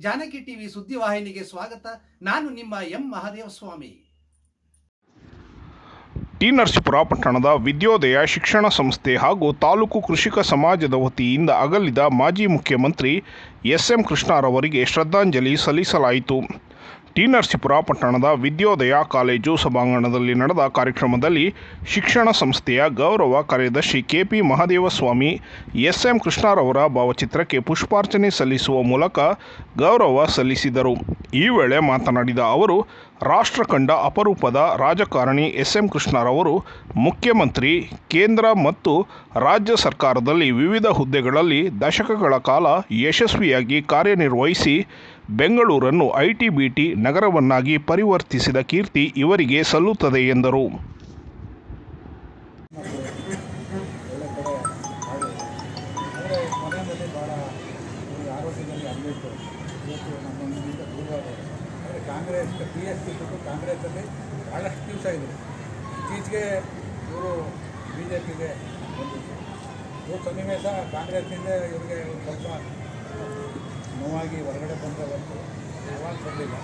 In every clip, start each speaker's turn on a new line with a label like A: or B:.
A: Janaki TV ಸುದ್ದಿವಾಹಿನಿಗೆ ಸ್ವಾಗತ. ನಾನು ನಿಮ್ಮ ಎಂ. ಮಹಾದೇವ ಸ್ವಾಮಿ.
B: ಟಿ. ನರಸೀಪುರ ಪಟ್ಟಣದ ವಿದ್ಯೋದಯ ಶಿಕ್ಷಣ ಸಂಸ್ಥೆ ಹಾಗೂ ತಾಲೂಕು ಕೃಷಿಕ ಸಮಾಜದ ವತಿಯಿಂದ ಅಗಲಿದ ಮಾಜಿ ಮುಖ್ಯಮಂತ್ರಿ ಎಸ್. ಎಂ. ಕೃಷ್ಣರವರಿಗೆ ಶ್ರದ್ಧಾಂಜಲಿ ಸಲ್ಲಿಸಲಾಯಿತು. ಟಿ ನರಸೀಪುರ, ಪಟ್ಟಣದ ವಿದ್ಯೋದಯ ಕಾಲೇಜು ಸಭಾಂಗಣದಲ್ಲಿ ನಡೆದ ಕಾರ್ಯಕ್ರಮದಲ್ಲಿ ಶಿಕ್ಷಣ ಸಂಸ್ಥೆಯ ಗೌರವ ಕಾರ್ಯದರ್ಶಿ ಕೆಪಿ ಮಹಾದೇವಸ್ವಾಮಿ ಎಸ್ ಎಂ ಕೃಷ್ಣರವರ ಭಾವಚಿತ್ರಕ್ಕೆ ಪುಷ್ಪಾರ್ಚನೆ ಸಲ್ಲಿಸುವ ಮೂಲಕ ಗೌರವ ಸಲ್ಲಿಸಿದರು. ಈ ವೇಳೆ ಮಾತನಾಡಿದ ಅವರು ರಾಷ್ಟ್ರ ಕಂಡ ಅಪರೂಪದ ರಾಜಕಾರಣಿ ಎಸ್ ಎಂ ಕೃಷ್ಣರವರು ಮುಖ್ಯಮಂತ್ರಿ ಕೇಂದ್ರ ಮತ್ತು ರಾಜ್ಯ ಸರ್ಕಾರದಲ್ಲಿ ವಿವಿಧ ಹುದ್ದೆಗಳಲ್ಲಿ ದಶಕಗಳ ಕಾಲ ಯಶಸ್ವಿಯಾಗಿ ಕಾರ್ಯನಿರ್ವಹಿಸಿ ಬೆಂಗಳೂರನ್ನು ಐಟಿ ಬಿಟಿ ನಗರವನ್ನಾಗಿ ಪರಿವರ್ತಿಸಿದ ಕೀರ್ತಿ ಇವರಿಗೆ ಸಲ್ಲುತ್ತದೆ ಎಂದರು
C: ಕಾಂಗ್ರೆಸ್ ಬಿ ಎಸ್ ಪಿ ಬಿಟ್ಟು ಕಾಂಗ್ರೆಸಲ್ಲಿ ಭಾಳಷ್ಟು ದಿವಸ ಇದ್ದರು ಇತ್ತೀಚೆಗೆ ಇವರು ಬಿ ಜೆ ಪಿಗೆ ಬಂದಿದ್ದರು ಇವ್ರ ಸನ್ನಿವೇಶ ಕಾಂಗ್ರೆಸ್ನಿಂದ ಇವರಿಗೆ ಸ್ವಲ್ಪ ನೋವಾಗಿ ಹೊರಗಡೆ ಬಂದರೆ ಹೊರತು. ಯಾವಾಗ ಬರಲಿಲ್ಲ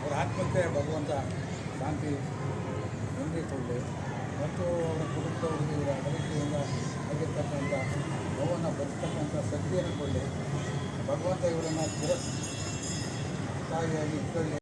C: ಅವ್ರ ಆತ್ಮಹತ್ಯೆ ಭಗವಂತ ಶಾಂತಿ ಹೊಂದಿಕೊಳ್ಳಿ ಮತ್ತು ಅವರ ಕುಟುಂಬದವ್ರಿಗೆ ಇವರ ಅಗಲಿಕೆಯಿಂದ ಆಗಿರ್ತಕ್ಕಂಥ ನೋವನ್ನು ಬರ್ತಕ್ಕಂಥ ಶಕ್ತಿಯನ್ನು ಕೊಡಲಿ ಭಗವಂತ ಇವರನ್ನು ತಾಯಿಯಾಗಿ ಇಟ್ಕೊಳ್ಳಿ.